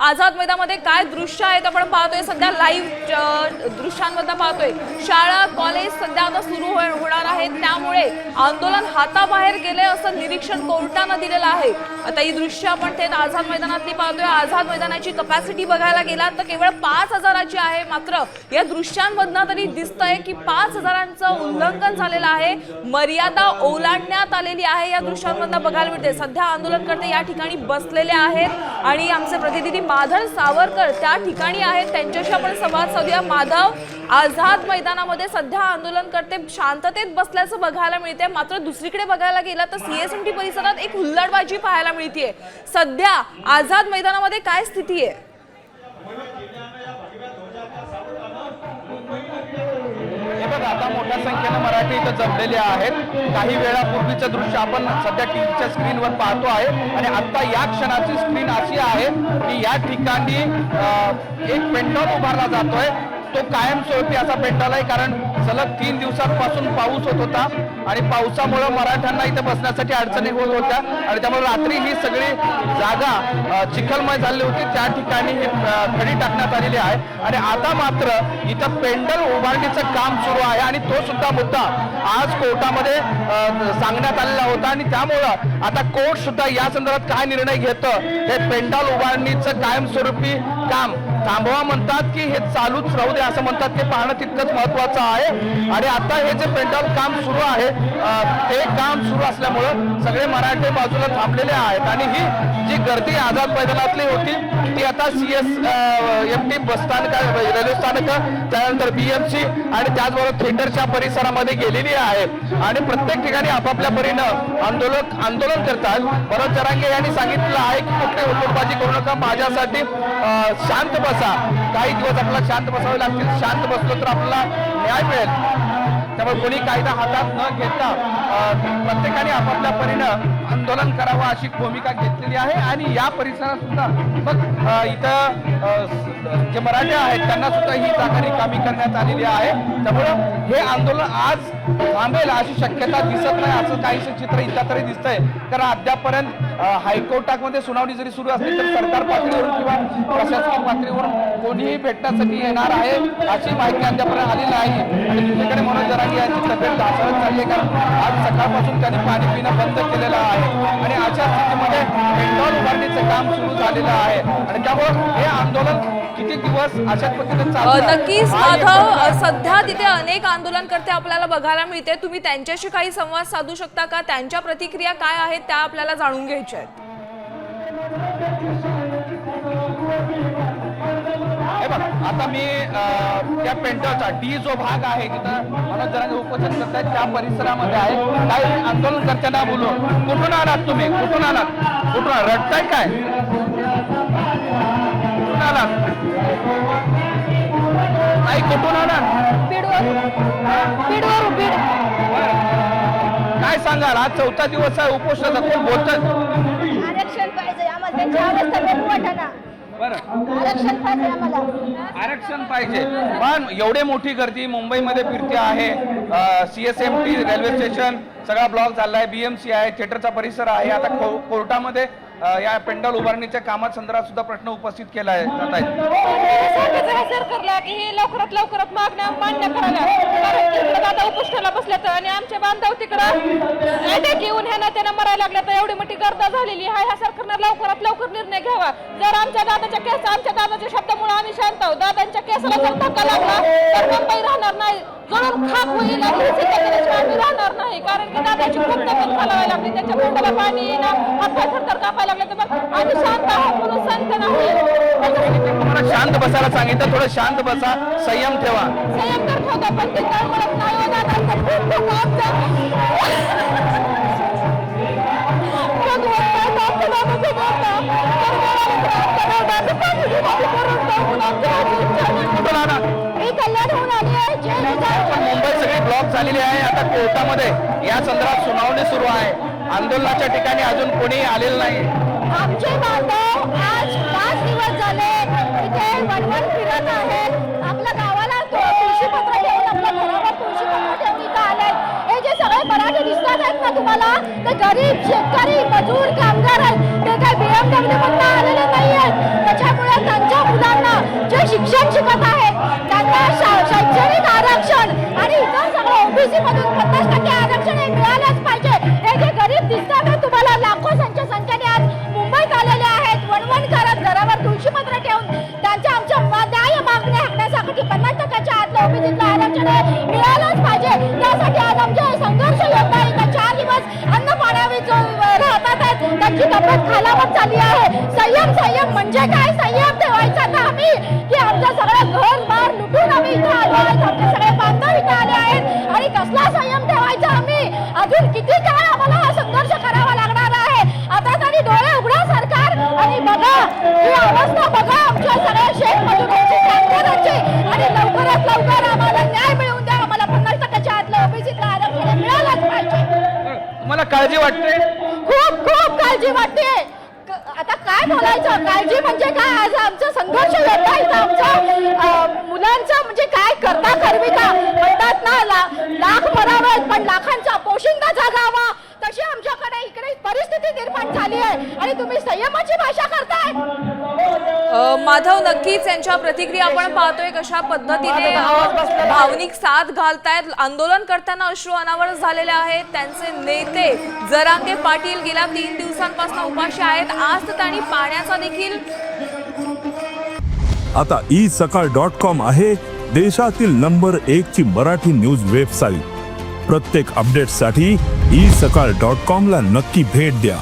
आझाद मैदानामध्ये काय दृश्य आहेत आपण पाहतोय. सध्या लाईव्ह दृश्यांमधनं पाहतोय. शाळा कॉलेज सध्या आता सुरू हो- होणार आहेत. त्यामुळे आंदोलन हाताबाहेर गेले असं निरीक्षण कोर्टानं दिलेलं आहे. आता ही दृश्य आपण थेट आझाद मैदानातली पाहतोय. आझाद मैदानाची कपॅसिटी बघायला गेलात तर केवळ पाच हजाराची आहे. मात्र या दृश्यांमधनं तरी दिसतंय की पाच हजारांचं उल्लंघन झालेलं आहे. मर्यादा ओलांडण्यात आलेली आहे या दृश्यांमधनं बघायला मिळते सध्या आंदोलनकर्ते या ठिकाणी बसलेले आहेत आणि आमचे प्रतिनिधी माधव सावरकर त्या ठिकाणी आहेत. त्यांच्याशी आपण संवाद साधूया. माधव आझाद मैदानामध्ये सध्या आंदोलन करते शांततेत बसल्याचं बघायला मिळते मात्र दुसरीकडे बघायला गेलं तर सीएसएमटी परिसरात एक हुल्लडबाजी पाहायला मिळते सध्या आझाद मैदानामध्ये काय स्थिती आहे? मोठ्या संख्येनं मराठी इथं जमलेले आहेत. काही वेळापूर्वीचं दृश्य आपण सध्या टीव्हीच्या स्क्रीनवर पाहतो आहे. आणि आता या क्षणाची स्क्रीन अशी आहे की या ठिकाणी एक पेंटॉल उभारला जातोय. तो कायमस्वरूपी असा भेटला आहे कारण सलग तीन दिवसांपासून पाऊस होत होता आणि पावसामुळं मराठ्यांना इथे बसण्यासाठी अडचणी होत होत्या. आणि त्यामुळे रात्री ही सगळी जागा चिखलमय झाली होती. त्या ठिकाणी ही खडी टाकण्यात आलेली आहे. आणि आता मात्र इथं पेंडल उभारणीचं काम सुरू आहे आणि तो सुद्धा मुद्दा आज कोर्टामध्ये सांगण्यात आलेला होता. आणि त्यामुळं आता कोर्ट सुद्धा या संदर्भात काय निर्णय घेतं? हे पेंडल उभारणीचं कायमस्वरूपी काम थांबवा म्हणतात की हे चालूच राहू दे असं म्हणतात. ते पाहणं तितकंच महत्वाचं आहे. आणि आता हे जे पेंडॉल काम सुरू आहे ते काम सुरू असल्यामुळं सगळे मराठे बाजूला थांबलेले आहेत. आणि ही जी गर्दी आझाद मैदानातली होती ती आता सी एस एम टी बसस्थानक रेल्वे स्थानक त्यानंतर बी एफ सी आणि त्याचबरोबर थिएटरच्या परिसरामध्ये गेलेली आहे. आणि प्रत्येक ठिकाणी आपापल्या परीनं आंदोलक आंदोलन करतात. भरत जरांगे यांनी सांगितलं आहे की कुठे हुल्लडबाजी करू नका. माझ्यासाठी शांतपणे शांत बसा काही दिवस आपल्याला शांत बसावे लागतील. शांत बसलो तर आपल्याला न्याय मिळेल. त्यामुळे कोणी कायदा हातात न घेता प्रत्येकाने आपापल्या परीनं आंदोलन करावं अशी भूमिका घेतलेली आहे. आणि या परिसरात सुद्धा मग इथं जे मराठे आहेत त्यांना सुद्धा ही जागा रिकामी करण्यात आलेली आहे. त्यामुळं हे आंदोलन आज थांबेल अशी शक्यता दिसत नाही असं काहीसं चित्र इथं तरी दिसतंय. कारण अद्यापपर्यंत हायकोर्टामध्ये सुनावणी जरी सुरू असली तर सरकार पातळीवरून किंवा प्रशासकीय पातळीवरून कोणीही भेटण्यासाठी येणार आहे अशी माहिती अद्यापर्यंत आली नाही. आणि दुसरीकडे मनोज जरांगे यांची तब्येत ढासळत चालली आहे कारण आज सकाळपासून त्यांनी पाणी पिणं बंद केलेलं आहे. आणि अशा स्थितीमध्ये पेट्रोल उभारणीचं काम सुरू झालेलं आहे. आणि त्यामुळं हे आंदोलन किती दिवस अशाच पद्धतीने अ, चालू आहे. नक्कीच माधव सध्या तिथे अनेक आंदोलनकर्ते आपल्याला बघायला मिळते. तुम्ही त्यांच्याशी काही संवाद साधू शकता का? त्यांच्या प्रतिक्रिया काय आहेत त्या आपल्याला जाणून घ्यायच्या आहेत. बघ आता मी त्या पेंटरचा डी जो भाग आहे तिथं मनोज जरांगे उपोषण करतायत त्या परिसरामध्ये आहे. काही आंदोलनकर्त्यांना बोलू कुठून आलात तुम्ही? कुठून आलात? कुठून? रडताय काय? कुठून आलात? आई कुठून आलात? काय सांगाल? आज चौथा दिवस आहे उपोषणाचा. कोण बोलतात आरक्षण पाहिजे. आम्हाला त्यांची अवस्था आरक्षण पाहिजे आम्हाला. आरक्षण पाहिजे. पण एवढी मोठी गर्दी मुंबईमध्ये फिरते आहे. C S M T railway station सगळा ब्लॉक झालाय बीएमसी आहे थिएटरचा परिसर आहे. आता को- कोर्टामध्ये या पेंडॉल उभारणीच्या कामात संदर्भात सुद्धा प्रश्न उपस्थित केला आहे जात आहेत. सांगायचं सरकारला की हे लवकरात लवकरात मागण्या मान्य कराव्या कारण दादा उपोषणाला बसल्यात आणि आमचे बांधव तिकडं अटॅक घेऊन ह्यांना त्यांना मरायला लागल्या तर एवढी मोठी गर्दा झालेली हा ह्या सरकारनं लवकरात लवकर निर्णय घ्यावा. जर आमच्या दादाच्या केस आमच्या दादाच्या शब्दामुळे आम्ही शांत आहोत. दादांच्या केसाला जर धक्का लागला तर मुंबई राहणार नाही. जळून खाक होईल आणि आम्ही राहणार नाही. कारण की दादाची खूप तब्येत खालावायला लागली. त्याच्या पोटाला पाणी येणं हातपाय थरथर कापायला लागले. तर मग आम्ही शांत बसायला सांगितलं थोडं शांत बसा संयम ठेवा. मुंबई सगळी ब्लॉक झालेली आहे. आता कोर्टामध्ये या संदर्भात सुनावणी सुरू आहे. आंदोलनाच्या ठिकाणी अजून कोणी आलेलं नाही. आमचे बांधव आज पाच दिवस झाले. इथे वणवण फिरत आहेत आपल्या गावाला तुळशीपत्र ठेवून आपल्या घरावर तुळशीपत्र ठेवून इथं आले हे जे सगळे मराठी दिसतात आहेत ना तुम्हाला ते गरीब शेतकरी मजूर कामगार आहेत. ते काही बीएमडब्ल्यू मधनं आलेले नाही आहेत. त्याच्यामुळे त्यांच्या मुलांना जे शिक्षण शिकत आहेत त्यांना शैक्षणिक आरक्षण आणि इतर सगळं ओबीसी मधून त्यांची खालावत चालली आहे. संयम संयम म्हणजे काय? संयम ठेवायचा ना आम्ही? की आमचं सगळं घर बार लुटून आम्ही इथे आलो आहेत. आमचे सगळे बांधव इथे आले आहेत. आणि कसला संयम ठेवायचा आम्ही? अजून किती काळ आम्हाला हा संघर्ष करावा लागणार आहे? आता तरी डोळे उघडा सरकार. आणि बघा ही अवस्था बघा आमच्या सगळ्या शेत मजुरांची कामगारांची आणि लवकरात लवकर आम्हाला न्याय मिळवून द्या. आम्हाला पन्नास टक्क्याच्या आतलं ओबीसीतलं आरक्षण मिळालंच पाहिजे. तुम्हाला काळजी वाटते? खूप खूप काळजी वाटते. आता काय बोलायचं? काळजी म्हणजे काय? आज आमचा संघर्ष योद्धा इथं आमचं मुलांचा मुलांचं म्हणजे काय? करता करवी का म्हणतात ना ला, लाख मरावेत पण लाखांचा पोशिंदा जागावा. तशी आमच्याकडे इकडे परिस्थिती निर्माण झाली आहे. आणि तुम्ही संयमाची भाषा करता. माधव नक्कीच यांच्या प्रतिक्रिया आपण पाहतोय कशा पद्धतीने भावनिक साथ घालतायत. आंदोलन करताना अश्रू अनावर झालेले आहेत. त्यांचे नेते जरांगे पाटील गेल्या तीन दिवसांपासून उपाशी आहेत. आज तर त्यांनी पाण्याचा देखील आता ई सकाळ डॉट कॉम आहे देशातील नंबर एक ची मराठी न्यूज वेबसाईट. प्रत्येक अपडेटसाठी ई सकाळ डॉट कॉम ला नक्की भेट द्या.